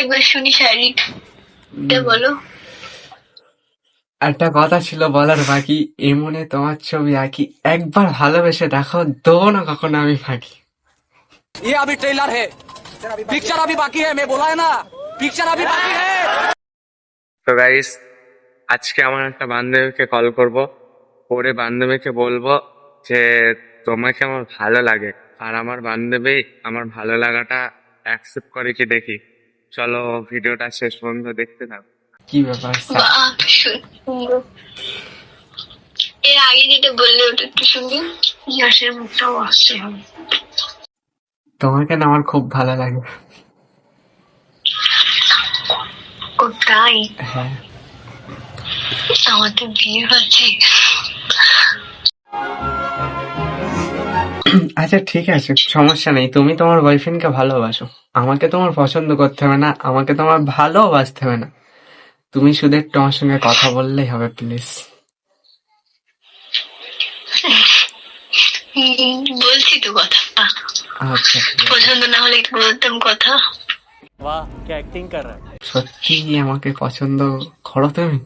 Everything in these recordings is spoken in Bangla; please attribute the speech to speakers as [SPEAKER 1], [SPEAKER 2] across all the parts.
[SPEAKER 1] একবার শুনি শাড়িটা বলো
[SPEAKER 2] একটা কথা ছিল বলার বাকি এমনে তোমার ছবি আঁকি একবার ভালোবেসে দেখো দেবো না কখনো আমি ফাঁকি
[SPEAKER 3] ये अभी ट्रेलर है पिक्चर अभी बाकी है मैं बोला है ना पिक्चर अभी बाकी है
[SPEAKER 2] তো গাইস আজকে আমার একটা বান্ধবীকে কল করব করে বান্ধবীকে বলবো যে তোমাকে আমার ভালো লাগে আর আমার বান্ধবী আমার ভালো লাগাটা অ্যাকসেপ্ট করে কি দেখি চলো ভিডিওটা শেষ পর্যন্ত দেখতে থাকো। কি ব্যাপার
[SPEAKER 1] এর আগে যেটা বললে ওটা একটু শুনি ইয়াসের মুখটাও আসছে
[SPEAKER 2] তোমাকে না আমার খুব ভালো লাগে?
[SPEAKER 1] ও তাই?
[SPEAKER 2] হ্যাঁ।
[SPEAKER 1] আমার তো বিয়ে আছে
[SPEAKER 2] আচ্ছা ঠিক আছে সমস্যা নেই। তুমি তোমার বয়ফ্রেন্ডকে ভালোবাসো। আমাকে তোমার পছন্দ করতে হবে না আমাকে তোমার ভালোবাসতে হবে না। তুমি শুধু তোমার সঙ্গে কথা বললেই হবে প্লিজ
[SPEAKER 1] বলছি তো কথা।
[SPEAKER 2] আচ্ছা
[SPEAKER 1] পছন্দ না হলে বলতাম কথা।
[SPEAKER 3] বাহ কি অ্যাক্টিং কর
[SPEAKER 2] সত্যি আমাকে পছন্দ করো তুমি?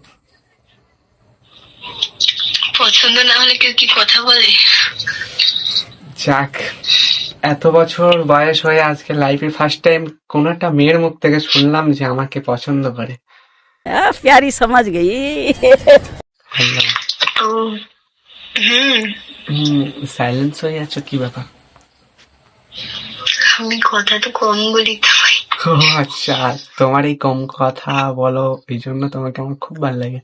[SPEAKER 1] পছন্দ না হলে কেউ কি কথা বলে?
[SPEAKER 2] যাক এত বছর বয়স হয়ে আজকে লাইফে ফার্স্ট টাইম কোন একটা মেয়ের মুখ থেকে শুনলাম যে আমাকে পছন্দ করে। প্যারি
[SPEAKER 1] সমাজ গেই।
[SPEAKER 2] সাইলেন্স হয়ে আছো কি ব্যাপার?
[SPEAKER 1] আমি কথা তো কম বলি
[SPEAKER 2] ও আচ্ছা তোমার এই কম কথা বলো এই জন্য তোমাকে আমার খুব ভালো লাগে।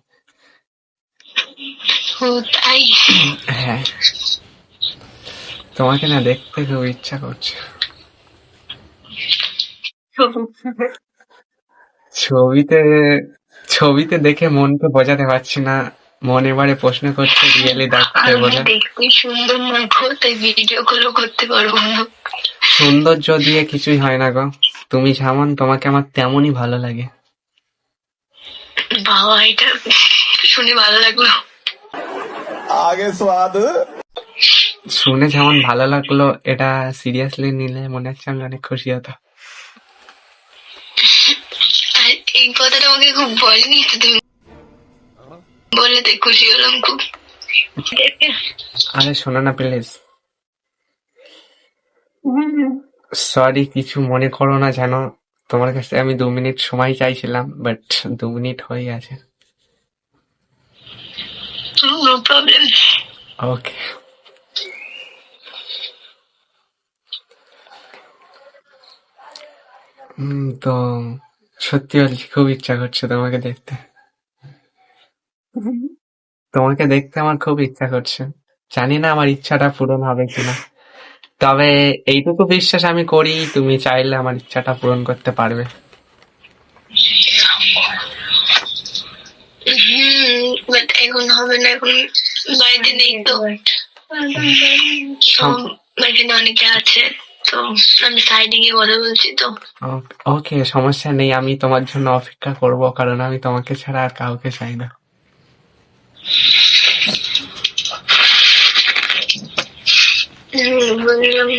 [SPEAKER 1] তাই?
[SPEAKER 2] হ্যাঁ। তোমাকে না দেখতে খুব ইচ্ছা করছে। ছবিতে ছবিতে দেখে মন তো বোঝাতে পারছি না। মন এবারে প্রশ্ন করছে রিয়েলি দেখতে বলে সৌন্দর্য দিয়ে কিছুই হয় না গো। তুমি যেমন তোমাকে আমার তেমনই ভালো লাগে।
[SPEAKER 1] বাবা এটা শুনে ভালো লাগল।
[SPEAKER 4] আগে স্বাদ।
[SPEAKER 2] শুনে যেমন ভালো লাগল এটা সিরিয়াসলি নিলে মনে হচ্ছে আমি অনেক খুশি হতাম।
[SPEAKER 1] আর এই কথাটা আমাকে খুব বলেনি তো তুমি বলে তাই খুশি হলাম খুব।
[SPEAKER 2] আরে শোনো না প্লিজ সরি কিছু মনে করো না জানো তোমার কাছে আমি দু মিনিট সময় চাইছিলাম বাট দু মিনিট হয়ে গেছে
[SPEAKER 1] নো প্রবলেম
[SPEAKER 2] ওকে তো সত্যি বলছি খুব ইচ্ছা করছে তোমাকে দেখতে। তোমাকে দেখতে আমার খুব ইচ্ছা করছে। জানি না আমার ইচ্ছাটা পূরণ হবে কিনা। তবে এইটুকু বিশ্বাস আমি করি তুমি চাইলে আমার ইচ্ছাটা পূরণ করতে পারবে।
[SPEAKER 1] এখন হবে না বাড়িতে এখানে অনেকে আছে। তো আমি সাইডে গিয়ে কথা বলছি তো।
[SPEAKER 2] ওকে সমস্যা নেই আমি তোমার জন্য অপেক্ষা করব কারণ আমি তোমাকে ছাড়া আর কাউকে চাই না।
[SPEAKER 1] হুম, বুঝলাম